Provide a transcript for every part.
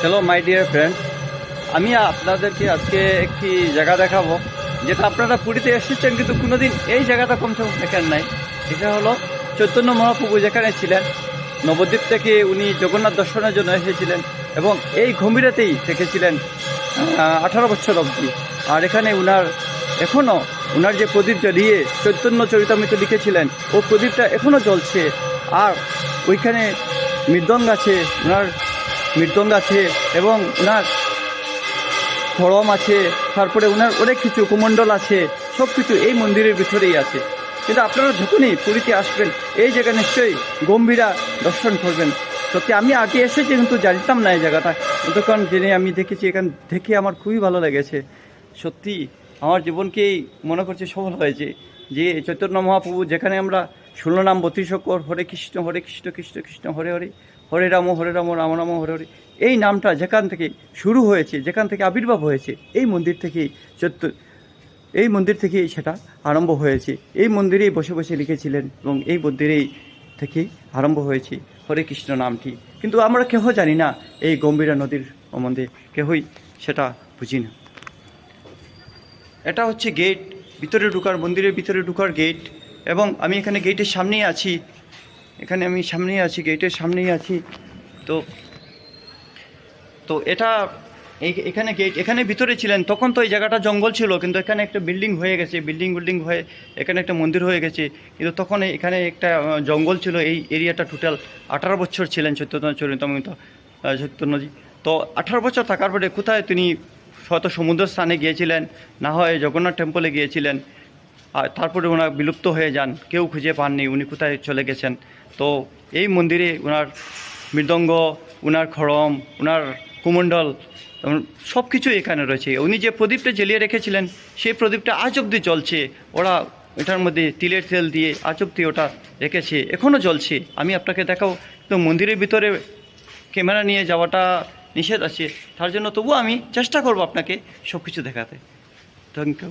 Hello my dear friend আমি আপনাদেরকে আজকে একটি জায়গা দেখাবো, যেটা আপনারা পুরীতে এসেছেন কিন্তু কোনোদিন এই জায়গাটা কমসে কম দেখেন নাই। এটা হলো চৈতন্য মহাপ্রভু যেখানে ছিলেন, নবদ্বীপ থেকে উনি জগন্নাথ দর্শনের জন্য এসেছিলেন এবং এই গম্ভীরাতেই থেকেছিলেন আঠারো বছর অবধি। আর এখানে উনার এখনও উনার যে প্রদীপ জ্বালিয়ে চৈতন্য চরিতামৃত লিখেছিলেন, ও প্রদীপটা এখনও জ্বলছে। আর ওইখানে মৃদঙ্গ আছে ওনার মৃদঙ্গ আছে এবং ওনার খড়ম আছে, তারপরে ওনার অনেক কিছু কুমণ্ডল আছে, সব কিছু এই মন্দিরের ভিতরেই আছে। কিন্তু আপনারা যখনই পুরীতে আসবেন, এই জায়গা নিশ্চয়ই গম্ভীরা দর্শন করবেন। সত্যি আমি আগে এসেছি কিন্তু জানতাম না এই জায়গাটা। তখন জেনে আমি দেখেছি, এখান দেখে আমার খুবই ভালো লেগেছে। সত্যি আমার জীবনকেই মনে করছে সফল হয়েছে যে চৈতন্য মহাপ্রভু যেখানে আমরা ষোলো নাম বত্রিশ কর হরে কৃষ্ণ হরে কৃষ্ণ কৃষ্ণ কৃষ্ণ, হরে হরে হরে রাম হরে রাম রাম রাম, হরে হরে। এই নামটা যেখান থেকে শুরু হয়েছে, যেখান থেকে আবির্ভাব হয়েছে, এই মন্দির থেকেই চৈত্য এই মন্দির থেকেই সেটা আরম্ভ হয়েছে। এই মন্দিরেই বসে বসে লিখেছিলেন এবং এই মন্দিরেই থেকেই আরম্ভ হয়েছে হরে কৃষ্ণ নামটি। কিন্তু আমরা কেহ জানি না এই গম্ভীরা নদীর সম্বন্ধে, কেহই সেটা বুঝি না। এটা হচ্ছে গেট ভিতরে ঢুকার, মন্দিরের ভিতরে ঢুকার গেট এবং আমি এখানে গেটের সামনেই আছি। এখানে আমি সামনেই আছি, গেটের সামনেই আছি। তো তো এটা এখানে গেট, এখানে ভিতরে ছিলেন। তখন তো এই জায়গাটা জঙ্গল ছিল, কিন্তু এখানে একটা বিল্ডিং হয়ে গেছে। বিল্ডিং বিল্ডিং হয়ে এখানে একটা মন্দির হয়ে গেছে। কিন্তু তখন এখানে একটা জঙ্গল ছিল। এই এরিয়াটা টোটাল আঠারো বছর ছিলেন চৈতন্য চরিতমিত চৈতন্যজি। তো আঠারো বছর থাকার পরে কোথায় তিনি হয়তো সমুদ্র স্থানে গিয়েছিলেন? না হয় জগন্নাথ টেম্পলে গিয়েছিলেন? আর তারপরে ওনার বিলুপ্ত হয়ে যান, কেউ খুঁজে পাননি উনি কোথায় চলে গেছেন। তো এই মন্দিরে ওনার মৃদঙ্গ ওনার খড়ম ওনার কুমণ্ডল সব কিছু এখানে রয়েছে। উনি যে প্রদীপটা জ্বালিয়ে রেখেছিলেন, সেই প্রদীপটা আজ অবধি জ্বলছে। ওরা এটার মধ্যে তিলের তেল দিয়ে আজ অবধি ওটা রেখেছে এখনও জ্বলছে। আমি আপনাকে দেখাও, তো মন্দিরের ভিতরে ক্যামেরা নিয়ে যাওয়াটা নিষেধ আছে। তার জন্য তবুও আমি চেষ্টা করব আপনাকে সব কিছু দেখাতে। থ্যাংক ইউ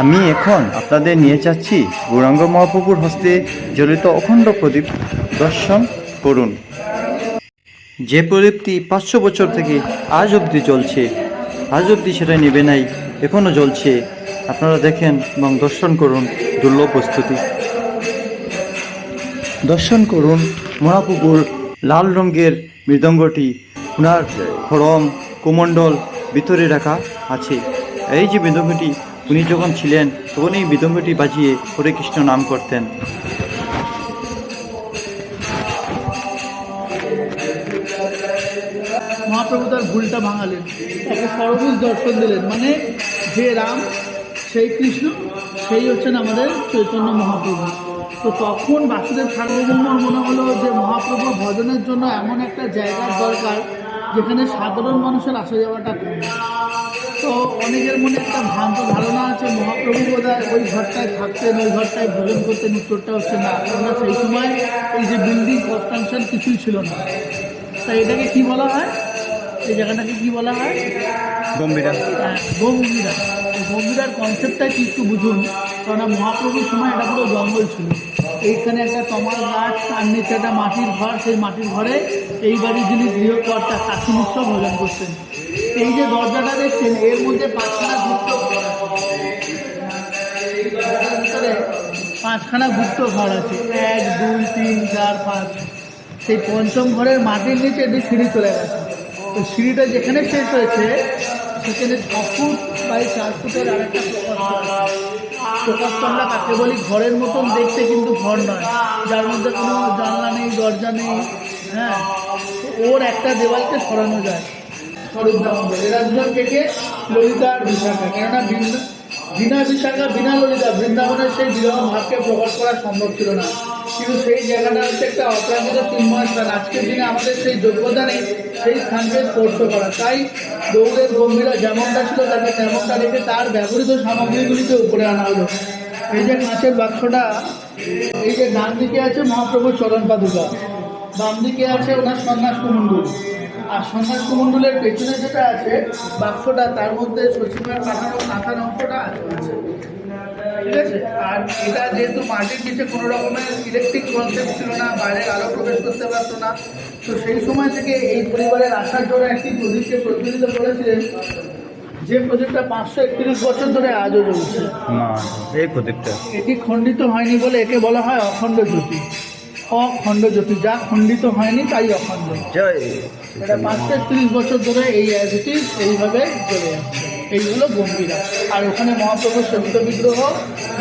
আমি এখন আপনাদের নিয়ে যাচ্ছি গৌরাঙ্গ মহাপ্রভুর হস্তে জড়িত অখণ্ড প্রদীপ দর্শন করুন। যে প্রদীপটি পাঁচশো বছর থেকে আজ অবধি চলছে আজ অবধি সেটা নেবে নাই এখনও জ্বলছে। আপনারা দেখেন এবং দর্শন করুন দুর্লভ প্রস্তুতি দর্শন করুন মহাপ্রভুর লাল রঙের মৃদঙ্গটি ওনার খড়ম, কুমণ্ডল ভিতরে রাখা আছে। এই যে মৃদঙ্গটি উনি যখন ছিলেন, তখন এই মৃদঙ্গটি বাজিয়ে হরে কৃষ্ণ নাম করতেন। মহাপ্রভু তার ভুলটা ভাঙালেন। তাকে সর্বভুজ দর্শন দিলেন। মানে যে রাম, সেই কৃষ্ণ, সেই হচ্ছেন আমাদের চৈতন্য মহাপ্রভু। তো তখন বাসুদেব সার্বভৌমর মনে হলো যে মহাপ্রভু ভজনের জন্য এমন একটা জায়গার দরকার, যেখানে সাধারণ মানুষের আসা যাওয়াটা কম তো অনেকের মনে একটা ভ্রান্ত ধারণা আছে মহাপ্রভু বোধহয় ওই ঘরটায় থাকতেন ওই ঘরটায় ভোজন করতেন উত্তরটা হচ্ছে না। কেননা সেই সময় এই যে বিল্ডিং কনস্ট্রাকশন কিছুই ছিল না। তাই এটাকে কি বলা হয়? এই জায়গাটাকে কি বলা হয়? গম্ভীরা। হ্যাঁ, গম্ভীরা। গম্ভীরার কনসেপ্টটা কি একটু বুঝুন। কেননা মহাপ্রভুর সময় এটা পুরো জঙ্গল ছিল। এইখানে একটা তমাল গাছ তার নিচে একটা মাটির ঘর। সেই মাটির ঘরে এই বাড়ির যিনি গৃহকর্তা কাশী মিশ্র ভোজন করতেন। এই যে দরজাটা দেখছেন, এর মধ্যে পাঁচখানা গুপ্ত পাঁচখানা গুপ্ত ঘর আছে। এক, দুই, তিন, চার, পাঁচ। সেই পঞ্চম ঘরের মাটির নিচে একটি সিঁড়ি চলে গেছে। তো সিঁড়িটা যেখানে শেষ হয়েছে, সেখানে ছ ফুট বাই চার ফুটের আরেকটা প্রকাশটা আমরা কাকে বলি? ঘরের মতন দেখতে কিন্তু ঘর নয়। যার মধ্যে কোনো জানলা নেই, দরজা নেই হ্যাঁ? ওর একটা দেওয়ালকে সরানো যায়। আর বিশাখা কেননা বিনা বিশাখা বিনা ললিতা সেই প্রকাশ করা সম্ভব ছিল না কিন্তু সেই জায়গাটা হচ্ছে একটা স্থান আজকের দিনে আমাদের সেই যোগ্যতা সেই স্থানকে তাই দৌড়ের গম্ভীরা যেমনটা ছিল তাকে তেমনটা রেখে তার ব্যবহৃত সামগ্রীগুলিকে উপরে আনা হলো এই যে কাঁচের বাক্সটা এই যে ডান দিকে আছে মহাপ্রভুর চরণ পাদুকা বাম দিকে আছে ওনার সন্ন্যাস কুমণ্ডল আর সন্ন্যাস পেছনে যেটা আছে বাক্সটা তার মধ্যে সচিবের পাঠানো কাঁথার অংশটা আছে। ঠিক আছে? আর এটা যেহেতু মাটির নিচে কোনো রকমের ইলেকট্রিক কনসেপ্ট ছিল না বাইরের আলো প্রবেশ করতে পারতো না তো সেই সময় থেকে এই পরিবারের আসার জন্য একটি প্রদীপকে প্রজ্বলিত করেছিলেন যে প্রদীপটা পাঁচশো একত্রিশ বছর ধরে আজও চলছে না এই প্রদীপটা। এটি খণ্ডিত হয়নি বলে একে বলা হয় অখণ্ড জ্যোতি। অখণ্ড জ্যোতি যা খণ্ডিত হয়নি তাই অখণ্ড। জয়। এটা পাঁচ থেকে তিরিশ বছর ধরে এই অ্যাসিটি এইভাবে চলে যাচ্ছে এই গম্ভীরা। আর ওখানে মহাপ্রভু সত্য বিগ্রহ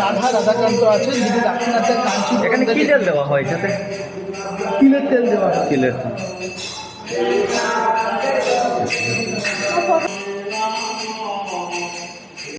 রাধা রাধাকান্ত আছে যদি দাক্ষিণাত্যের কাঞ্চি এখানে কি তেল দেওয়া হয় যাতে তিলের তেল দেওয়া হয়। তিলের